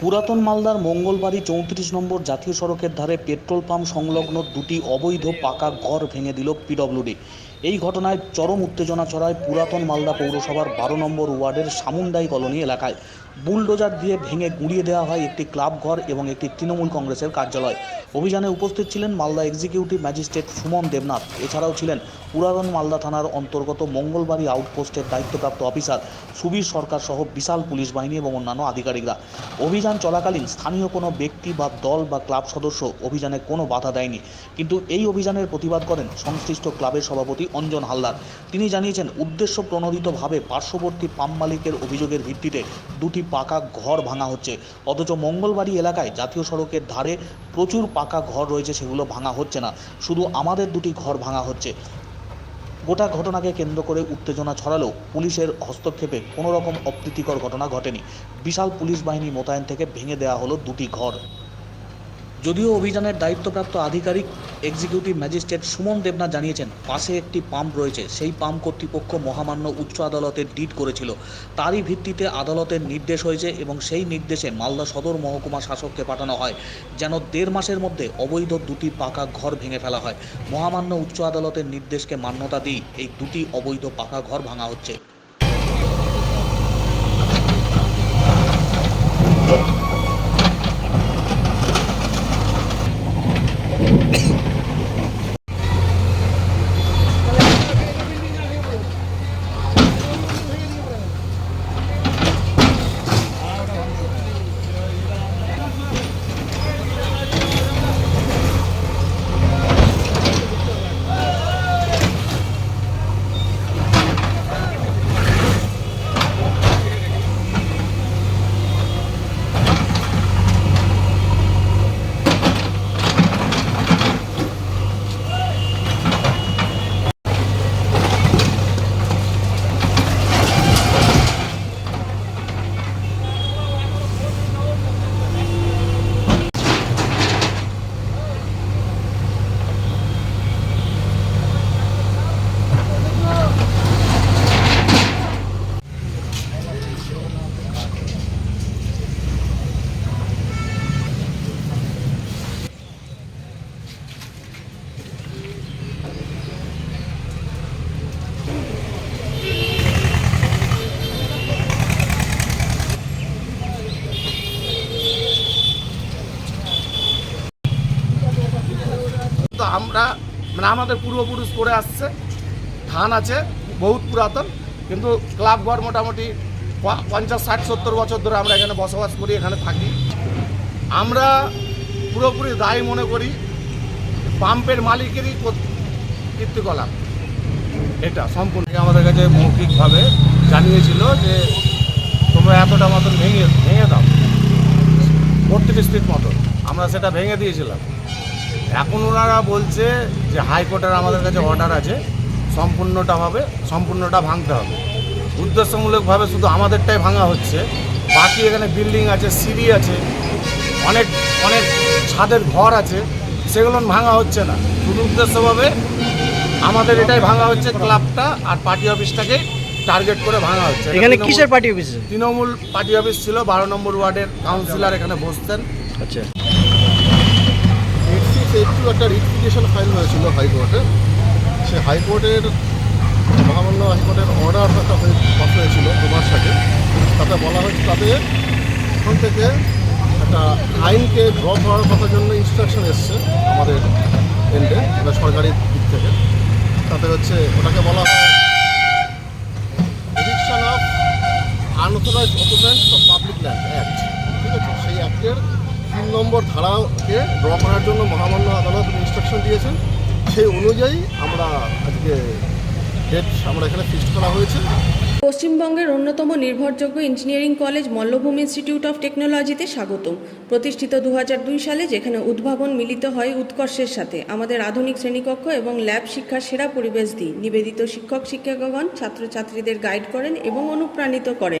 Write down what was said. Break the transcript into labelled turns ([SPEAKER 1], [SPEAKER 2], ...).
[SPEAKER 1] পুরাতন মালদার মঙ্গলবাড়ি চৌত্রিশ নম্বর জাতীয় সড়কের ধারে পেট্রোল পাম্প সংলগ্ন দুটি অবৈধ পাকা ঘর ভেঙে দিল পিডব্লিউডি। এই ঘটনায় চরম উত্তেজনা ছড়ায় পুরাতন মালদা পৌরসভার বারো নম্বর ওয়ার্ডের সামুন্ডাই কলোনি এলাকায়। বুলডোজার দিয়ে ভেঙে গুঁড়িয়ে দেওয়া হয় একটি ক্লাব ঘর এবং একটি তৃণমূল কংগ্রেসের কার্যালয়। অভিযানে উপস্থিত ছিলেন মালদা এক্সিকিউটিভ ম্যাজিস্ট্রেট সুমন দেবনাথ। এছাড়াও ছিলেন পুরাতন মালদা থানার অন্তর্গত মঙ্গলবাড়ি আউটপোস্টের দায়িত্বপ্রাপ্ত অফিসার, সুবীর সরকার সহ বিশাল পুলিশ বাহিনী এবং অন্যান্য আধিকারিকরা। অভিযান চলাকালীন স্থানীয় কোনো ব্যক্তি বা দল বা ক্লাব সদস্য অভিযানে কোনো বাধা দেয়নি। কিন্তু এই অভিযানের প্রতিবাদ করেন সংশ্লিষ্ট ক্লাবের সভাপতি অঞ্জন হালদার। তিনি জানিয়েছেন, উদ্দেশ্য প্রণোদিতভাবে পার্শ্ববর্তী পাম মালিকের অভিযোগের ভিত্তিতে দুটি পাকা ঘর ভাঙা হচ্ছে। অথচ মঙ্গলবাড়ি এলাকায় জাতীয় সড়কের ধারে প্রচুর পাকা ঘর রয়েছে, সেগুলো ভাঙা হচ্ছে না। শুধু আমাদের দুটি ঘর ভাঙা হচ্ছে। গোটা ঘটনাকে কেন্দ্র করে উত্তেজনা ছড়ালেও পুলিশের হস্তক্ষেপে কোনো রকম অপ্রীতিকর ঘটনা ঘটেনি। বিশাল পুলিশ বাহিনী মোতায়েন থেকে ভেঙে দেওয়া হলো দুটি ঘর। যদিও অভিযানের দায়িত্বপ্রাপ্ত আধিকারিক এক্সিকিউটিভ ম্যাজিস্ট্রেট সুমন দেবনা জানিয়েছেন, পাশে একটি পাম্প রয়েছে। সেই পাম্প কর্তৃপক্ষ মহামান্য উচ্চ আদালতের ডিট করেছিল। তারই ভিত্তিতে আদালতের নির্দেশ হয়েছে এবং সেই নির্দেশে মালদা সদর মহকুমা শাসককে পাঠানো হয়, যেন দেড় মাসের মধ্যে অবৈধ দুটি পাকা ঘর ভেঙে ফেলা হয়। মহামান্য উচ্চ আদালতের নির্দেশকে মান্যতা দিয়ে এই দুটি অবৈধ পাকা ঘর ভাঙা হচ্ছে।
[SPEAKER 2] আমরা মানে আমাদের পূর্বপুরুষ করে আসছে, ধান আছে, বহুত পুরাতন, কিন্তু ক্লাব ঘর মোটামুটি পঞ্চাশ, ষাট, সত্তর বছর ধরে আমরা এখানে বসবাস করি, এখানে থাকি। আমরা পুরোপুরি দায়ী মনে করি, পাম্পের মালিকেরই কর- কীর্তিকলাপ। এটা সম্পূর্ণ। আমাদের কাছে মৌখিকভাবে জানিয়েছিল যে, তোমরা এতটা মতন ভেঙে ভেঙে দাও। বত্রিশ ফিট মতন। আমরা সেটা ভেঙে দিয়েছিলাম। এখন ওনারা বলছে যে হাইকোর্টের আমাদের কাছে অর্ডার আছে। সম্পূর্ণটা হবে সম্পূর্ণটা ভাঙতে হবে। উদ্দেশ্যমূলকভাবে শুধু আমাদেরটাই ভাঙা হচ্ছে। বাকি এখানে বিল্ডিং আছে সিঁড়ি আছে অনেক অনেক ছাদের ঘর আছে সেগুলো ভাঙা হচ্ছে না। শুধু উদ্দেশ্যভাবে আমাদের এটাই ভাঙা হচ্ছে ক্লাবটা আর পার্টি অফিসটাকে টার্গেট করে ভাঙা হচ্ছে।
[SPEAKER 3] এখানে কিসের party office?
[SPEAKER 2] Trinamool party office ছিল বারো নম্বর ওয়ার্ডের কাউন্সিলর এখানে বসতেন।
[SPEAKER 3] আচ্ছা।
[SPEAKER 4] টু একটা রিটিফিকেশন ফাইল হয়েছিল হাইকোর্টে। সে হাইকোর্টের, মহামান্য হাইকোর্টের অর্ডার একটা হয়ে- পাস হয়েছিল মাস আগে তাতে বলা হয়েছে তাদের এখন থেকে একটা আইনকে ড্র করার কথার জন্য ইনস্ট্রাকশন এসছে আমাদের এন্ডে মানে সরকারি দিক থেকে। তাতে হচ্ছে ওটাকে বলা হয় of unauthorise occupants of public land act ঠিক আছে? সেই অ্যাক্টের নম্বর ধারাকে ড্র করার জন্য মহামান্য আদালত ইনস্ট্রাকশন দিয়েছেন। সেই অনুযায়ী আমরা আজকে ডেট আমরা এখানে ফিক্সড করা হয়েছে।
[SPEAKER 5] পশ্চিমবঙ্গের অন্যতম নির্ভরযোগ্য engineering college Mallabhumi institute of টেকনোলজিতে স্বাগতম। প্রতিষ্ঠিত দু হাজার দুই সালে যেখানে উদ্ভাবন মিলিত হয় উৎকর্ষের সাথে। আমাদের আধুনিক শ্রেণীকক্ষ এবং ল্যাব শিক্ষার সেরা পরিবেশ দিই। নিবেদিত শিক্ষক শিক্ষকগণ ছাত্রছাত্রীদের গাইড করেন এবং অনুপ্রাণিত করেন।